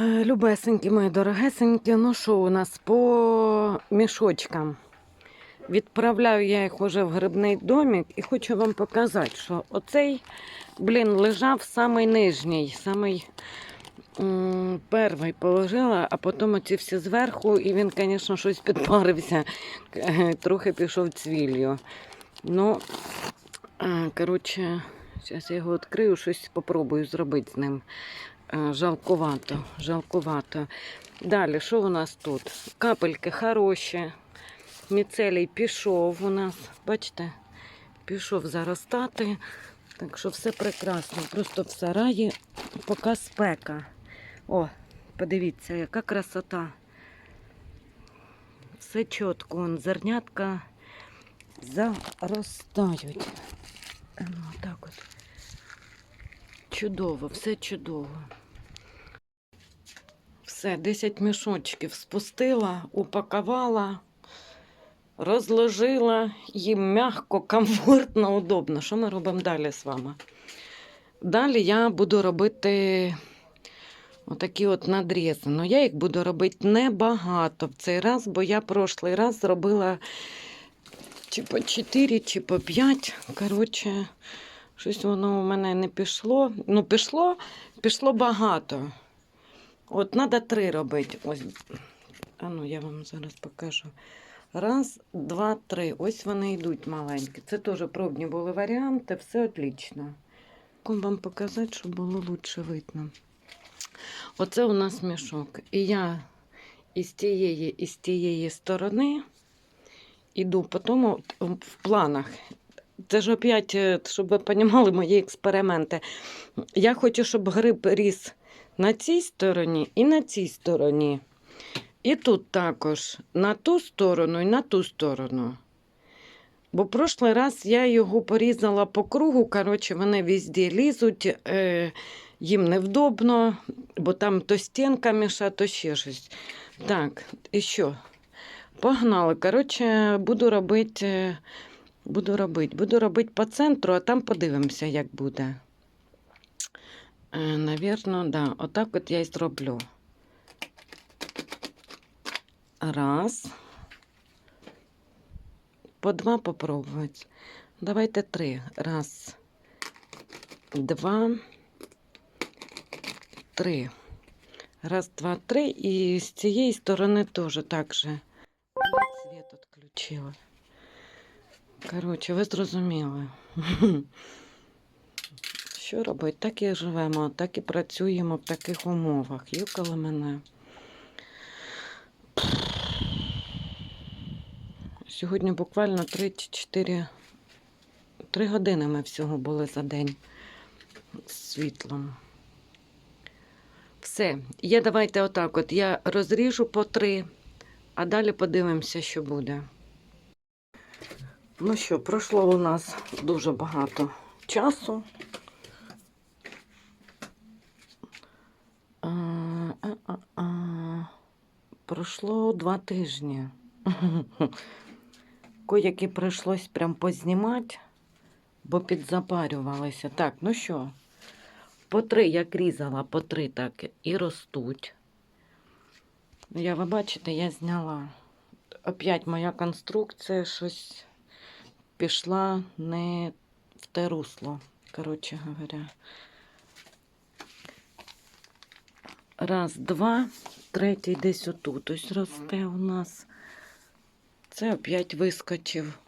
Любесенькі мої дорогесенькі, ну що у нас по мішочкам? Відправляю я їх уже в грибний домик і хочу вам показати, що оцей, блін, лежав самий нижній, самий перший положила, а потім оці всі зверху, і він, звісно, щось підпарився, трохи пішов цвіллю. Ну, е, коротше, зараз я його відкрию, щось спробую зробити з ним. Е, Жалкувато, жалкувато. Далі, що у нас тут? Капельки хороші. Міцелій пішов у нас, бачите, пішов заростати. Так що все прекрасно. Просто в сараї поки спека. О, подивіться, яка красота. Все чітко, вон, зернятка заростають. Ну, так от. Чудово, все чудово. Все, 10 мішочків спустила, упакувала, розложила, їм м'яко, комфортно, удобно. Що ми робимо далі з вами? Далі я буду робити отакі от надрізи. Ну, я їх буду робити небагато в цей раз, бо я прошлий раз зробила чи по 4, чи по 5. Коротше, щось воно у мене не пішло. Ну, пішло, пішло багато. От треба три робити. Ось. А ну, я вам зараз покажу. Раз, два, три. Ось вони йдуть маленькі. Це теж пробні були варіанти, все отлично. Як вам показати, щоб було лучше видно. Оце у нас мішок. І я із тієї, із тієї сторони іду, потім от, в планах. Це ж опять, е, щоб ви розуміли мої експерименти. Я хочу, щоб гриб ріс на цій стороні і на цій стороні. І тут також на ту сторону і на ту сторону. Бо прошлий раз я його порізала по кругу, коротше, вони везде лізуть, е, їм невдобно, бо там то стінка міша, то ще щось. Так, і що? Погнали. Коротше, буду робити, е, буду робити, буду робити по центру, а там подивимося, як буде. Е, Навірно, да. Отак от я і зроблю. Раз. По два попробувати. Давайте три. Раз, два, три. Раз, два, три. І з цієї сторони теж так же. Світ відключила. Коротше, ви зрозуміли. Що робити? Так і живемо, так і працюємо в таких умовах. Юкали мене. Сьогодні буквально 3-4 3 години ми всього були за день з світлом. Все, я давайте отак от. Я розріжу по три, а далі подивимося, що буде. Ну що, пройшло у нас дуже багато часу. А, а, а, а. Пройшло два тижні. Кояки прийшлось прям познімати, бо підзапарювалися. Так, ну що, по три як різала, по три так і ростуть. Я, ви бачите, я зняла. Опять моя конструкція щось пішла не в те русло, коротше говоря. Раз, два, третій десь отут ось росте у нас. Це опять вискочив.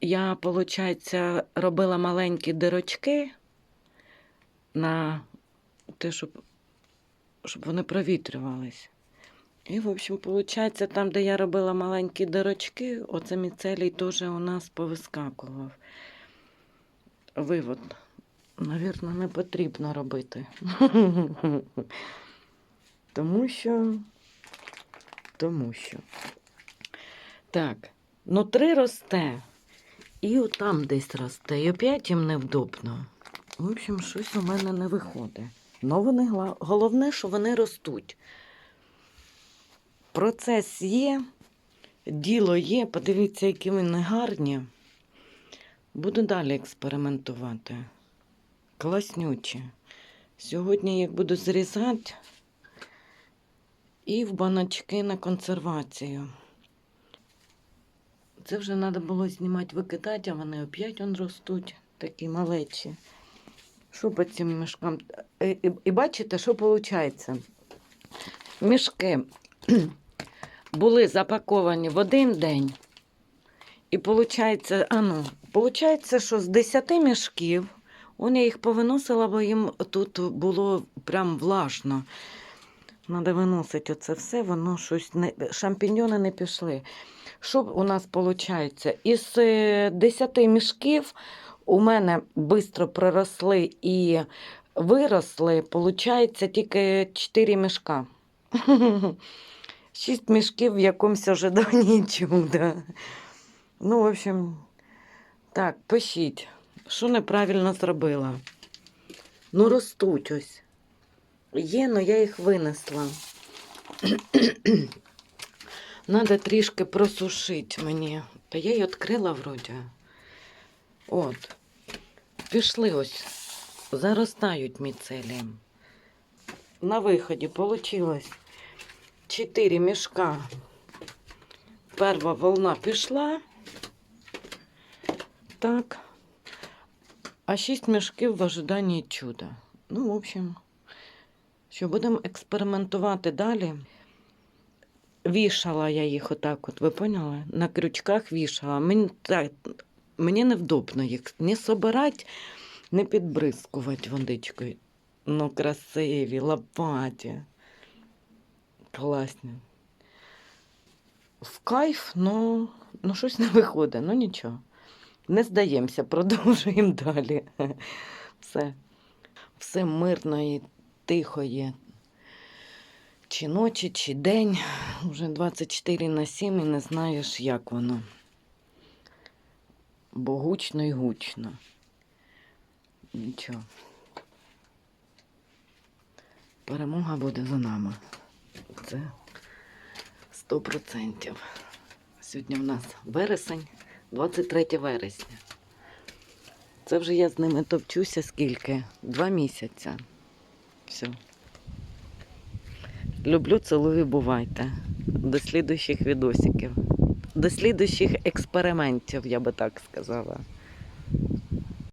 Я, виходить, робила маленькі дирочки на те, щоб, щоб вони провітрювались. І, в общем, виходить, там, де я робила маленькі дирочки, оце міцелій теж у нас повискакував. Вивод. Навірно, не потрібно робити. Тому що. Тому що. Так, ну три росте. І отам десь росте. І опять їм невдобно. В общем, щось у мене не виходить. Ну, вони головне, що вони ростуть. Процес є, діло є. Подивіться, які вони гарні. Буду далі експериментувати. Класнючі. Сьогодні, як буду зрізати, і в баночки на консервацію. Це вже треба було знімати, викидати, а вони опять он ростуть, такі малечі. Що по цим мішкам? І, і, і бачите, що виходить? Мішки були запаковані в один день. І виходить, а ну, виходить, що з 10 мішків, он я їх повиносила, бо їм тут було прям влажно. Треба виносити оце все, воно щось не. Шампіньони не пішли. Що у нас виходить? Із е, 10 мішків у мене швидко проросли і виросли, виходить, тільки 4 мішка. Шість мішків в якомусь ожиданні чуда. Ну, в общем, так, пишіть, що неправильно зробила. Ну, ростуть ось. Є, але я їх винесла. Надо трішки просушити мені. Та я її відкрила вроді. От. Пішли ось. Заростають міцелієм. На виході вийшло 4 мішка. Перша волна пішла. Так. А 6 мішків в ожиданні чуда. Ну, в общем, що будемо експериментувати далі. Вішала я їх отак, от, ви поняли? На крючках вішала. Мені, так, мені невдобно їх не собирати, не підбризкувати водичкою. Ну, красиві, лопаті. Класні. В кайф, ну, ну щось не виходить, ну нічого. Не здаємося, продовжуємо далі. Все, все мирно і тихо є. Чи ночі, чи день. Вже 24 на 7 і не знаєш, як воно. Бо гучно і гучно. Нічого. Перемога буде за нами. Це 100%. Сьогодні в нас вересень, 23 вересня. Це вже я з ними топчуся скільки? Два місяці. Все. Люблю, цілую, бувайте. До слідуючих відосиків. До слідуючих експериментів, я би так сказала.